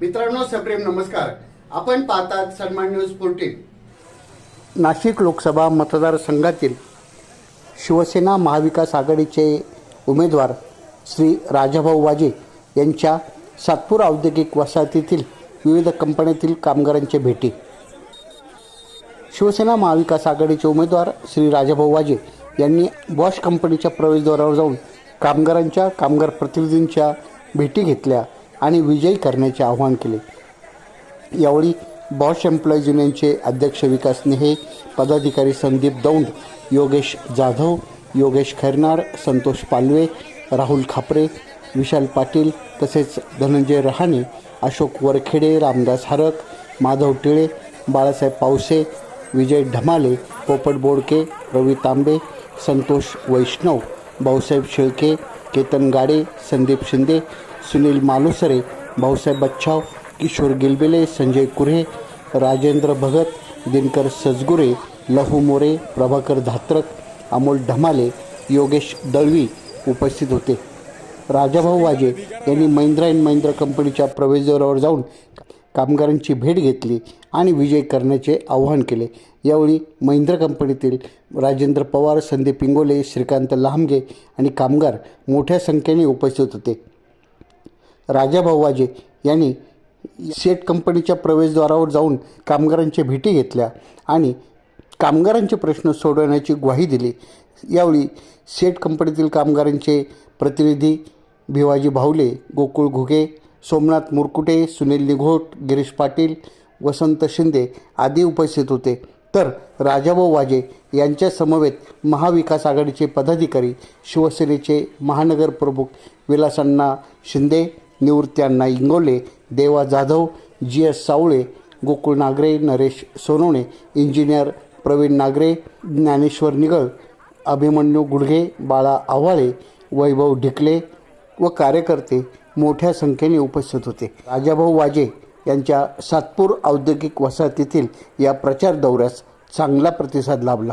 मित्रांनो सप्रेम नमस्कार. आपण पाहतात सन्मान न्यूज फोर्टीन नाशिक लोकसभा मतदारसंघातील शिवसेना महाविकास आघाडीचे उमेदवार श्री राजाभाऊ वाजे यांच्या सातपूर औद्योगिक वसाहतीतील विविध कंपन्यातील कामगारांच्या भेटी. शिवसेना महाविकास आघाडीचे उमेदवार श्री राजाभाऊ वाजे यांनी बॉश कंपनीच्या प्रवेशद्वारावर जाऊन कामगारांच्या कामगार प्रतिनिधींच्या भेटी घेतल्या. आणि विजयी करण्याचे आवाहन केले. यावेळी बॉश एम्प्लॉईज युनियनचे अध्यक्ष विकास नेहे पदाधिकारी संदीप दौंड योगेश जाधव योगेश खैरनार संतोष पालवे राहुल खापरे विशाल पाटील तसेच धनंजय रहाणे अशोक वरखेडे रामदास हरक माधव टिळे बाळासाहेब पावसे विजय ढमाले पोपट बोडके रवी तांबे संतोष वैष्णव भाऊसाहेब शेळके केतन गाडे संदीप शिंदे सुनील मालुसरे भाऊसाहेब बच्छाव किशोर गिलबिले संजय कुऱ्हे राजेंद्र भगत दिनकर सजगुरे लहू मोरे प्रभाकर धात्रक अमोल ढमाले योगेश दळवी उपस्थित होते. राजाभाऊ वाजे यांनी महिंद्रा अँड महिंद्रा कंपनीच्या प्रवेशद्वारावर जाऊन कामगारांची भेट घेतली आणि विजय करण्याचे आवाहन केले. यावेळी महिंद्रा कंपनीतील राजेंद्र पवार संदीप पिंगोले श्रीकांत लहामगे आणि कामगार मोठ्या संख्येने उपस्थित होते. राजाभाऊ वाजे यांनी सेट कंपनीच्या प्रवेशद्वारावर जाऊन कामगारांच्या भेटी घेतल्या आणि कामगारांचे प्रश्न सोडवण्याची ग्वाही दिली. यावेळी सेट कंपनीतील कामगारांचे प्रतिनिधी भिवाजी भावले गोकुळ घुगे सोमनाथ मुरकुटे सुनील निघोट गिरीश पाटील वसंत शिंदे आदी उपस्थित होते. तर राजाभाऊ वाजे यांच्या समवेत महाविकास आघाडीचे पदाधिकारी शिवसेनेचे महानगर प्रमुख विलासण्णा Shinde निवृत्त्यांना Ingole Deva Jadhav G S Savale Gokul Nagare Naresh Sonawane engineer Pravin Nagare Dnyaneshwar Nigal Abhimanyu Gudghe Bala Avhale वैभव ढिकले व कार्यकर्ते मोठ्या संख्येने उपस्थित होते. राजाभाऊ वाजे यांच्या सातपूर औद्योगिक वसाहतीतील या प्रचार दौऱ्यास चांगला प्रतिसाद लाभला.